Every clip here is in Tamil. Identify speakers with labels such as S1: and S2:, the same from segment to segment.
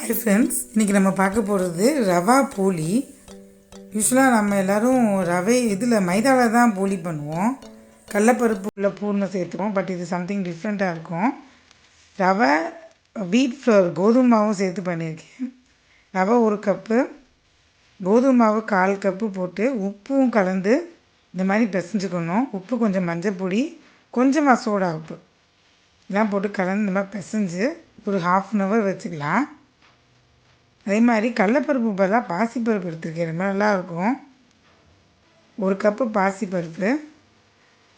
S1: ஹாய் ஃப்ரெண்ட்ஸ் இன்றைக்கி நம்ம பார்க்க போகிறது ரவா போலி. யூஸ்வலாக நம்ம எல்லோரும் ரவை இதில் மைதாவில் தான் போலி பண்ணுவோம். கடலப்பருப்பு உள்ள பூர்ணம் சேர்த்துக்குவோம் பட் இது சம்திங் டிஃப்ரெண்ட்டாக இருக்கும். ரவை வீட் ஃப்ளவர் கோதுமை மாவும் சேர்த்து பண்ணியிருக்கேன். ரவை ஒரு கப்பு கோதுமை மாவு கால் கப்பு போட்டு உப்பும் கலந்து இந்த மாதிரி பிசைஞ்சுக்கணும். உப்பு கொஞ்சம் மஞ்சள் பொடி கொஞ்சமாக சோடா உப்பு. இதெல்லாம் போட்டு கலந்து இந்த மாதிரி பிசைஞ்சு ஒரு ஹாஃப் அன் ஹவர் வச்சுக்கலாம். அதே மாதிரி கடலப்பருப்பு பதிலாக பாசிப்பருப்பு எடுத்துருக்கேன். ரொம்ப நல்லாயிருக்கும். ஒரு கப்பு பாசிப்பருப்பு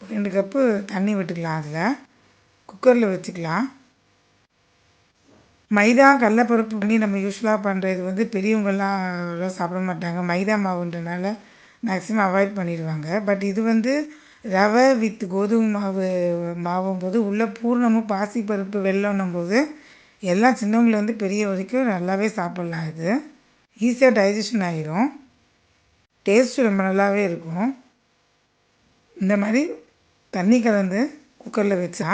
S1: ரெண்டு கப்பு தண்ணி விட்டுக்கலாம் அதில். குக்கரில் வச்சுக்கலாம். மைதா கடலப்பருப்பு பண்ணி நம்ம யூஸ்வலாக பண்ணுறது வந்து பெரியவங்கள்லாம் அவ்வளோ சாப்பிட மாட்டாங்க. மைதா மாவுன்றனால மேக்ஸிமம் அவாய்ட் பண்ணிடுவாங்க. பட் இது வந்து ரவை வித் கோதுமை மாவு மாவும் போது உள்ளே பூர்ணமும் பாசிப்பருப்பு வெள்ளம்னும் போது எல்லாம் சின்னவங்கலேருந்து பெரிய வரைக்கும் நல்லாவே சாப்பிட்லாம் இது. ஈஸியாக டைஜஷன் ஆகிரும் டேஸ்ட்டு ரொம்ப நல்லாவே இருக்கும். இந்த மாதிரி தண்ணி கலந்து குக்கரில் வச்சா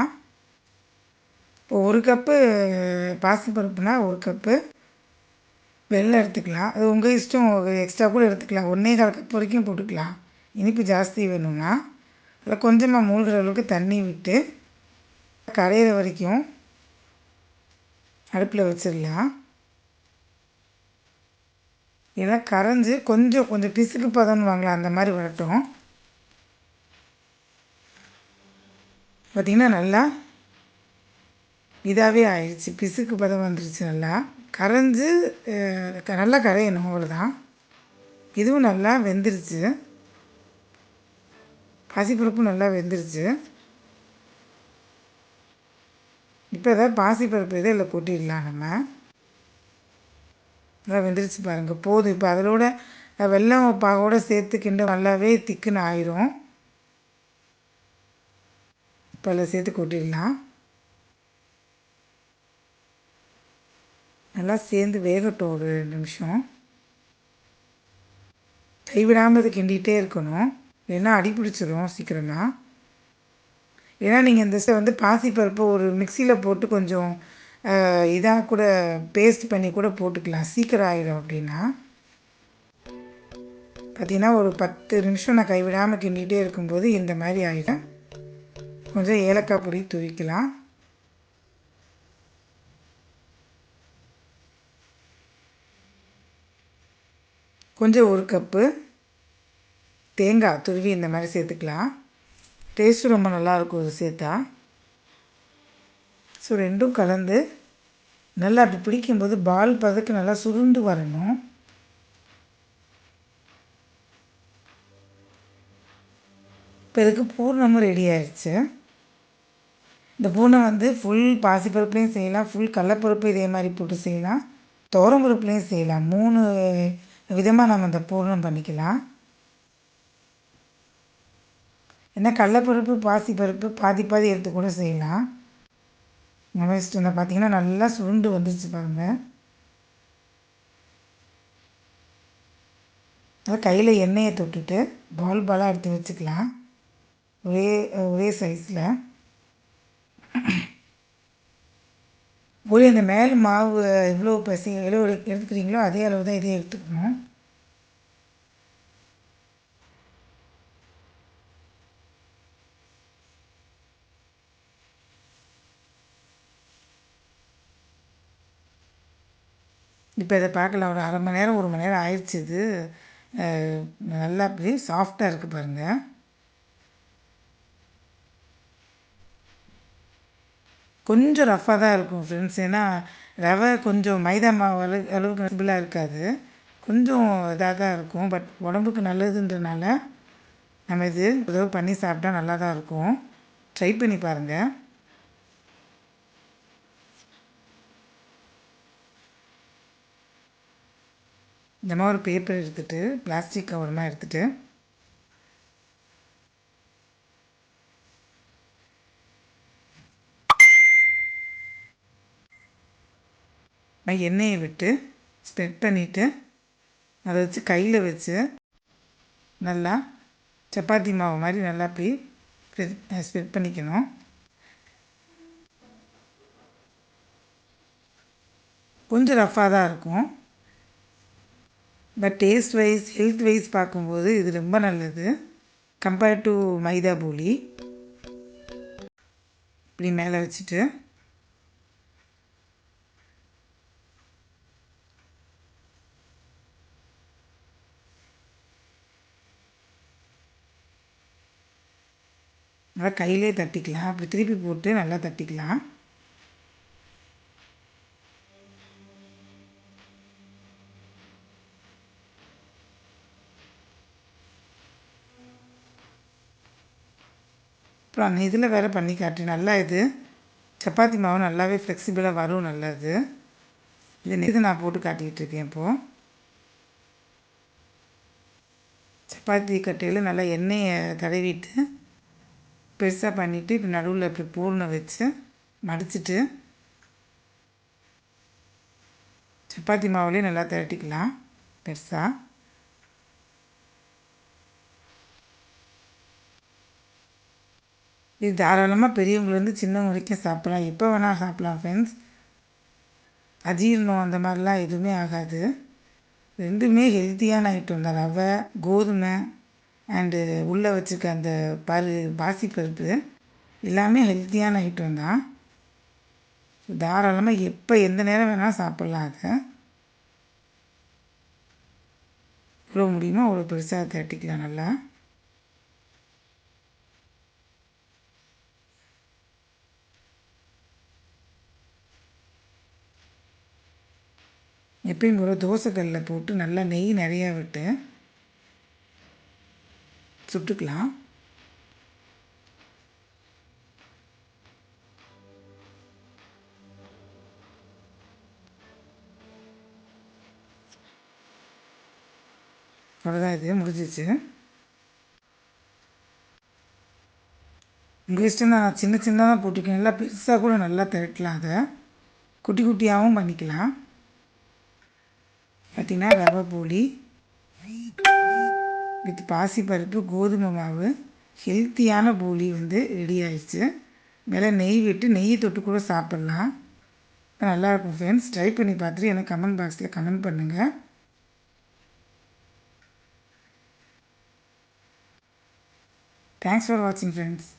S1: இப்போ ஒரு கப்பு பாசிப்பருப்புனா ஒரு கப்பு வெள்ளம் எடுத்துக்கலாம். அது உங்கள் இஷ்டம் எக்ஸ்ட்ரா கூட எடுத்துக்கலாம். ஒன்றே கால் கப் வரைக்கும் போட்டுக்கலாம். இனிப்பு ஜாஸ்தி வேணும்னா அதில் கொஞ்சமாக மூழ்கிற அளவுக்கு தண்ணி விட்டு கரையிற வரைக்கும் அடுப்பில் வச்சிடலாம். இதெல்லாம் கரைஞ்சி கொஞ்சம் கொஞ்சம் பிசுக்கு பதம்னு வாங்கலாம். அந்த மாதிரி வரட்டும். பார்த்திங்கன்னா நல்லா இதாகவே ஆயிடுச்சு. பிசுக்கு பதம் வந்துருச்சு நல்லா. கரைஞ்சி நல்லா கரையணும். அவ்வளோதான். இதுவும் நல்லா வெந்துருச்சு. பாசிப்பருப்பும் நல்லா வெந்துருச்சு. இப்போ எதாவது பாசிப்பருப்பு இதை இல்லை கொட்டிடலாம் நம்ம. நல்லா வெந்துருச்சு பாருங்கள் போதும். இப்போ அதோட வெள்ளம் பாகோட சேர்த்து கிண்ட நல்லாவே திக்குன்னு ஆயிரும். இப்போ அதில் சேர்த்து கொட்டிடலாம். நல்லா சேர்ந்து வேகட்டும் ஒரு ரெண்டு நிமிஷம். கைவிடாமல் அதை கிண்டிகிட்டே இருக்கணும். இல்லைன்னா அடி பிடிச்சிரும் சீக்கிரமாக ஏன்னா நீங்கள் இந்த வந்து பாசிப்பருப்பு ஒரு மிக்சியில் போட்டு கொஞ்சம் இதாக கூட பேஸ்ட் பண்ணி கூட போட்டுக்கலாம். சீக்கிரம் ஆகிடும் அப்படின்னா. பார்த்திங்கன்னா ஒரு பத்து நிமிஷம் நான் கைவிடாமல் கிண்டிகிட்டே இருக்கும்போது இந்த மாதிரி ஆகிடும் கொஞ்சம் ஏலக்காய் பொடி தூவிக்கலாம். கொஞ்சம் ஒரு கப்பு தேங்காய் துருவி இந்த மாதிரி சேர்த்துக்கலாம். டேஸ்ட்டு ரொம்ப நல்லாயிருக்கும் இது சேர்த்தா. ஸோ ரெண்டும் கலந்து நல்லா அப்படி பிடிக்கும்போது பால் பதக்கு நல்லா சுருண்டு வரணும். இப்போ இதுக்கு பூர்ணமும் ரெடி ஆயிடுச்சு இந்த பூனை வந்து ஃபுல் பாசிப்பருப்புலேயும் செய்யலாம் ஃபுல் கடலப்பருப்பு இதே மாதிரி போட்டு செய்யலாம் பருப்புலேயும் செய்யலாம். மூணு விதமாக நம்ம இந்த பூர்ணம் பண்ணிக்கலாம். ஏன்னா கடலப்பருப்பு பாசிப்பருப்பு பாதி பாதி எடுத்து கூட செய்யலாம். நம்ம இஷ்டம் பார்த்தீங்கன்னா நல்லா சுருண்டு வந்துருச்சு பாருங்கள் அதை கையில் எண்ணெயை தொட்டுட்டு பால் பாலாக எடுத்து வச்சுக்கலாம். ஒரே ஒரே சைஸில் ஒரு இந்த மேல் மாவு எவ்வளோ பசி எவ்வளோ எடுத்துக்கிறீங்களோ அதே அளவு தான் இதே எடுத்துக்கணும். இப்போ இதை பார்க்கல ஒரு அரை மணி நேரம் ஒரு மணி நேரம் ஆயிடுச்சு இது. நல்லா அப்படி சாஃப்டாக இருக்குது பாருங்கள் கொஞ்சம் ரஃப்பாக தான் இருக்கும் ஃப்ரெண்ட்ஸ் ஏன்னா ரவை கொஞ்சம் மைதா மாவு அளவு அளவுக்கு நசிபிளாக இருக்காது. கொஞ்சம் இதாக தான் இருக்கும். பட் உடம்புக்கு நல்லதுன்றனால நம்ம இது ஏதோ பண்ணி சாப்பிட்டா நல்லா தான் இருக்கும். ட்ரை பண்ணி பாருங்கள் இந்த மாதிரி ஒரு பேப்பர் எடுத்துகிட்டு பிளாஸ்டிக் கவர்மாக எடுத்துகிட்டு எண்ணெயை விட்டு ஸ்ப்ரெட் பண்ணிவிட்டு அதை வச்சு கையில் வச்சு நல்லா சப்பாத்தி மாவு மாதிரி நல்லா அப்படி ஸ்ப்ரெட் பண்ணிக்கணும். கொஞ்சம் ரஃப்பாக தான் இருக்கும். But taste wise health wise பார்க்கும்போது இது ரொம்ப நல்லது. கம்பேர்ட் டு மைதா பூலி இப்படி மேலே வச்சுட்டு. நல்லா கையிலே தட்டிக்கலாம். அப்படி திருப்பி போட்டு நல்லா தட்டிக்கலாம். அப்புறம் அந்த இதில் வேறு பண்ணி காட்டுறேன். நல்லா இது. சப்பாத்தி மாவு நல்லாவே ஃப்ளெக்சிபிளாக வரும் நல்லது இது. இது நான் போட்டு காட்டிக்கிட்டு இருக்கேன் இப்போது சப்பாத்தி கட்டையில் நல்லா எண்ணெயை தடவிட்டு பெருசாக பண்ணிவிட்டு இப்போ நடுவில் இப்படி பூர்ணை வச்சு மடிச்சிட்டு சப்பாத்தி மாவுலேயே நல்லா திரட்டிக்கலாம். பெருசாக இது தாராளமாக பெரியவங்கலேருந்து சின்னவங்க வரைக்கும் சாப்பிட்லாம். எப்போ வேணால் சாப்பிட்லாம் ஃப்ரெண்ட்ஸ் அஜீரணம் அந்த மாதிரிலாம் எதுவுமே ஆகாது. ரெண்டுமே ஹெல்த்தியான ஐட்டம் தான். ரவை கோதுமை அண்டு உள்ளே வச்சுருக்க அந்த பரு பாசிப்பருப்பு எல்லாமே ஹெல்த்தியான ஐட்டம் தான். தாராளமாக எப்போ எந்த நேரம் வேணால் சாப்பிட்லாம் அதை. இவ்வளோ முடியுமோ? அவ்வளோ பெருசாக திரட்டிக்கலாம் நல்லா. எப்பயும் போல் தோசைக்கல்லில் போட்டு நல்லா நெய் நிறையா விட்டு சுட்டுக்கலாம். அவ்வளோதான் இது முடிஞ்சிச்சு. உங்கள் இஷ்டம் தான் நான் சின்ன சின்னதாக போட்டுக்கேன் நல்லா பெருசாக கூட நல்லா திரட்டலாம் அதை. குட்டி குட்டியாகவும் பண்ணிக்கலாம். பார்த்திங்கன்னா ரவை போலி வித் பாசிப்பருப்பு கோதுமை மாவு. ஹெல்த்தியான போலி வந்து ரெடி ஆயிடுச்சு. மேலே நெய் விட்டு நெய் தொட்டு கூட சாப்பிட்லாம். நல்லாயிருக்கும் ஃப்ரெண்ட்ஸ் ட்ரை பண்ணி பார்த்துட்டு எனக்கு கமெண்ட் பாக்ஸில் கமெண்ட் பண்ணுங்கள் தேங்க்ஸ் ஃபார் வாட்சிங் ஃப்ரெண்ட்ஸ்